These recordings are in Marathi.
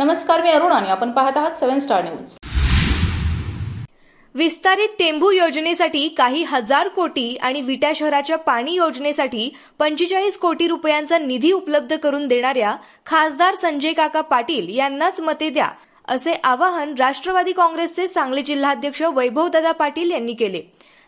नमस्कार मी अरुण आणि आपण पाहत आहात सेव्हन स्टार न्यूज. विस्तारित टेंभू योजनेसाठी काही हजार कोटी आणि विटा शहराच्या पाणी योजनेसाठी पंचेचाळीस कोटी रुपयांचा निधी उपलब्ध करून देणाऱ्या खासदार संजय काका पाटील यांनाच मते द्या असे आवाहन राष्ट्रवादी काँग्रेसचे सांगली जिल्हाध्यक्ष वैभवदादा पाटील यांनी केले.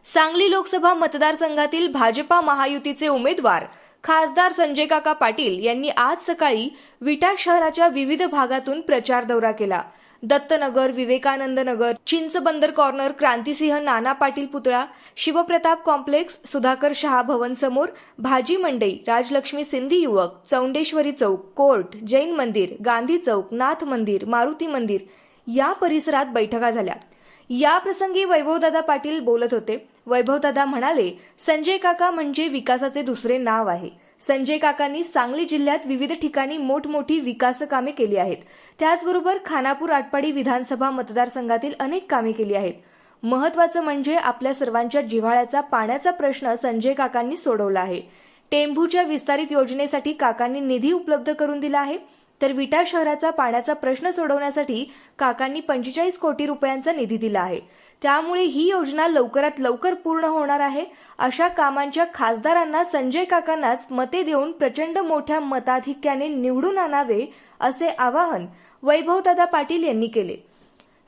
सांगली लोकसभा मतदारसंघातील भाजपा महायुतीचे उमेदवार खासदार संजय काका पाटील यांनी आज सकाळी विटा शहराच्या विविध भागातून प्रचार दौरा केला. दत्तनगर विवेकानंद नगर चिंचबंदर कॉर्नर क्रांतिसिंह नाना पाटील पुतळा शिवप्रताप कॉम्प्लेक्स सुधाकर शहा भवन समोर भाजी मंडई राजलक्ष्मी सिंधी युवक चौंडेश्वरी चौक कोर्ट जैन मंदिर गांधी चौक नाथ मंदिर मारुती मंदिर या परिसरात बैठका झाल्या. या प्रसंगी वैभवदादा पाटील बोलत होते. वैभवदादा म्हणाले संजय काका म्हणजे विकासाचे दुसरे नाव आहे. संजय काकांनी सांगली जिल्ह्यात विविध ठिकाणी मोठमोठी विकास कामे केली आहेत. त्याचबरोबर खानापूर आटपाडी विधानसभा मतदारसंघातील अनेक कामे केली आहेत. महत्वाचं म्हणजे आपल्या सर्वांच्या जिव्हाळ्याचा पाण्याचा प्रश्न संजय काकांनी सोडवला आहे. टेंभूच्या विस्तारित योजनेसाठी काकांनी निधी उपलब्ध करून दिला आहे. तर विटा शहराचा पाण्याचा प्रश्न सोडवण्यासाठी काकांनी पंचेचाळीस कोटी रुपयांचा निधी दिला आहे. त्यामुळे ही योजना लवकरात लवकर पूर्ण होणार आहे अशा कामांच्या खासदारांना संजय काकांनाच मते देऊन प्रचंड मोठ्या मताधिक्याने निवडून आणावे असे आवाहन वैभवदादा पाटील यांनी केले.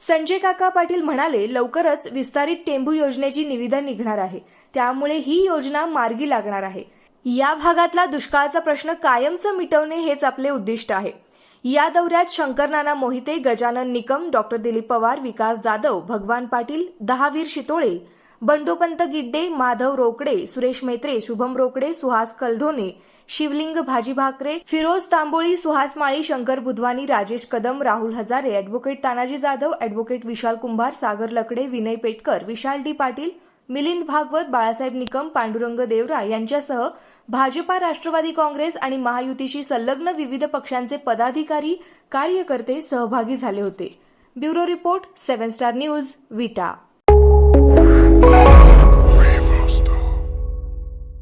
संजय काका पाटील म्हणाले लवकरच विस्तारित टेंभू योजनेची निविदा निघणार आहे. त्यामुळे ही योजना मार्गी लागणार आहे. या भागातला दुष्काळाचा प्रश्न कायमचं मिटवणे हेच आपले उद्दिष्ट आहे. या दौऱ्यात शंकरनाना मोहिते गजानन निकम डॉक्टर दिलीप पवार विकास जाधव भगवान पाटील दहावीर शितोळे बंडोपंत गिड्डे माधव रोकडे सुरेश मेत्रे शुभम रोकडे सुहास कलधोने शिवलिंग भाजी Bhakare Firoz Tamboli Suhas Mali Shankar Budhwani Rajesh Kadam Rahul Hazare advocate Tanaji Jadhav advocate Vishal Kumbhar Sagar Lakde Vinay Petkar Vishal D Patil Milind Bhagwat Balasaheb Nikam Pandurang Deora यांच्यासह भाजपा राष्ट्रवादी काँग्रेस आणि महायुतीशी संलग्न विविध पक्षांचे पदाधिकारी कार्यकर्ते सहभागी झाले होते. Bureau report seven star news Vita.